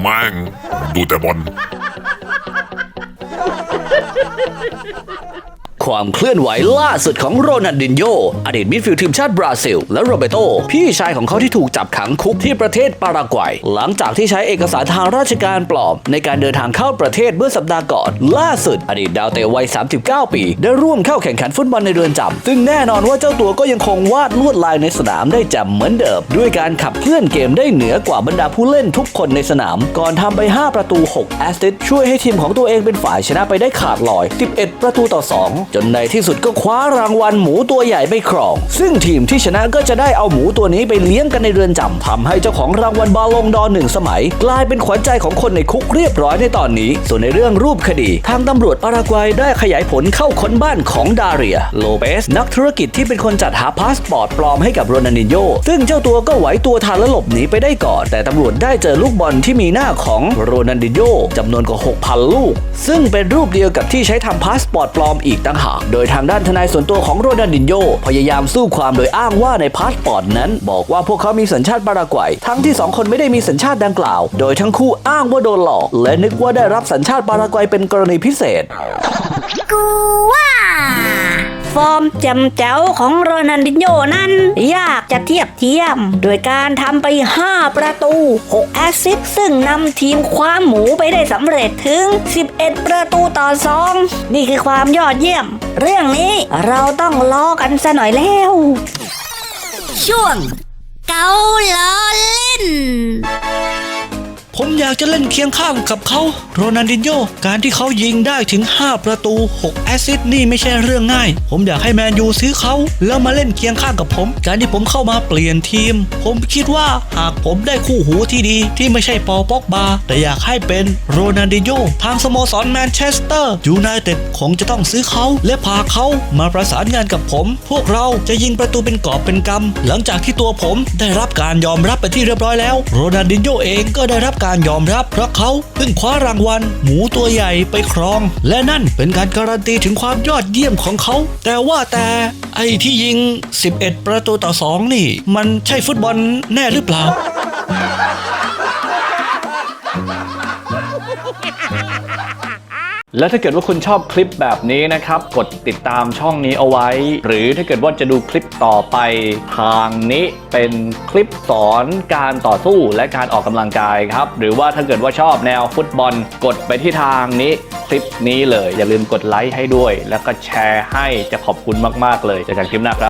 แม่งดูแต่บอล ความเคลื่อนไหวล่าสุดของโรนัลดินโญอดีตมิดฟิลด์ทีมชาติบราซิล และโรเบโต พี่ชายของเขาที่ถูกจับขังคุกที่ประเทศปารากวัย หลังจากที่ใช้เอกสารทางราชการปลอม ในการเดินทางเข้าประเทศเมื่อสัปดาห์ก่อน ล่าสุด อดีตดาวเตะวัย 39 ปี ได้ร่วมเข้าแข่งขันฟุตบอลในเรือนจำซึ่งแน่นอนว่าเจ้าตัวก็ยังคงวาดลวดลายในสนามได้แจ่มเหมือนเดิมด้วยการขับเคลื่อนเกมได้เหนือกว่าบรรดาผู้เล่นทุกคนในสนาม ก่อนทำไป 5 ประตู 6 แอสซิสต์ช่วยให้ทีมของตัวเองเป็นฝ่ายชนะไปได้ขาดลอย 11 ประตูต่อ 2 จนในที่สุดก็คว้ารางวัลหมูตัวใหญ่ไปครอง ซึ่งทีมที่ชนะก็จะได้เอาหมูตัวนี้ไปเลี้ยงกันในเรือนจำทำให้เจ้าของรางวัลบาลงดอหนึ่งสมัย กลายเป็นขวัญใจของคนในคุกเรียบร้อยในตอนนี้ ส่วนในเรื่องรูปคดี ทางตำรวจปารากวัยได้ขยายผลเข้าค้นบ้านของดาเรีย โลเปส นักธุรกิจที่เป็นคนจัดหาพาสปอร์ตปลอมให้กับโรนัลดิโญซึ่งเจ้าตัวก็ไหวตัวทันและหลบหนีไปได้ก่อน แต่ตำรวจได้เจอลูกบอลที่มีหน้าของโรนัลดิโญจำนวนกว่า6,000 ลูก ซึ่งเป็นรูปเดียวกับที่ใช้ทำพาสปอร์ตปลอมอีกต่างหาก โดยทางด้านทนายส่วนตัวของโรนัลดินโยพยายามสู้ความโดยอ้างว่าในพาสปอร์ตนั้น บอกว่าพวกเขามีสัญชาติปารากวัย ทั้งที่สองคนไม่ได้มีสัญชาติดังกล่าว โดยทั้งคู่อ้างว่าโดนหลอก และนึกว่าได้รับสัญชาติปารากวัยเป็นกรณีพิเศษกูว่า ร์มแจำแจ๋วของโรนัลดิโญนั้น ยากจะเทียบเทียม โดยการทำไป 5 ประตู 6 แอสซิสซึ่งนำทีมคว้าหมูไปได้สำเร็จถึง 11 ประตูต่อ 2 นี่คือความยอดเยี่ยม เรื่องนี้เราต้องล้อกันซะหน่อยแล้ว ช่วงเกาล้อเล่น ผมอยากจะเล่นเคียงข้างกับเขาโรนัลดินโญการที่เขายิงได้ถึง 5 ประตู 6 แอสซิสต์นี่ไม่ใช่เรื่องง่าย ผมอยากให้แมนยูซื้อเขา แล้วมาเล่นเคียงข้างกับผม การที่ผมเข้ามาเปลี่ยนทีม ผมคิดว่าหากผมได้คู่หูที่ดีที่ไม่ใช่ปอป็อกบา แต่อยากให้เป็นโรนัลดินโญทางสโมสรแมนเชสเตอร์ยูไนเต็ดคงจะต้องซื้อเขา และพาเขามาประสานงานกับผม พวกเราจะยิงประตูเป็นกอบเป็นกำหลังจากที่ตัวผมได้รับการยอมรับไปที่เรียบร้อยแล้ว โรนัลดินโญเองก็ได้รับการการยอมรับเพราะเขาเพิ่งคว้ารางวัล หมูตัวใหญ่ไปครอง และนั่นเป็นการการันตีถึงความยอดเยี่ยมของเขา แต่ว่าแต่ไอ้ที่ยิง 11 ประตูต่อ 2 นี่ มันใช่ฟุตบอลแน่หรือเปล่า และถ้าเกิดว่าคุณชอบคลิปแบบนี้นะครับ กดติดตามช่องนี้เอาไว้ หรือถ้าเกิดว่าจะดูคลิปต่อไปทางนี้เป็นคลิปสอนการต่อสู้และการออกกำลังกายครับ หรือว่าถ้าเกิดว่าชอบแนวฟุตบอล กดไปที่ทางนี้คลิปนี้เลย อย่าลืมกดไลค์ให้ด้วย แล้วก็แชร์ให้จะขอบคุณมาก ๆ เลยเจอกันคลิปหน้าครับ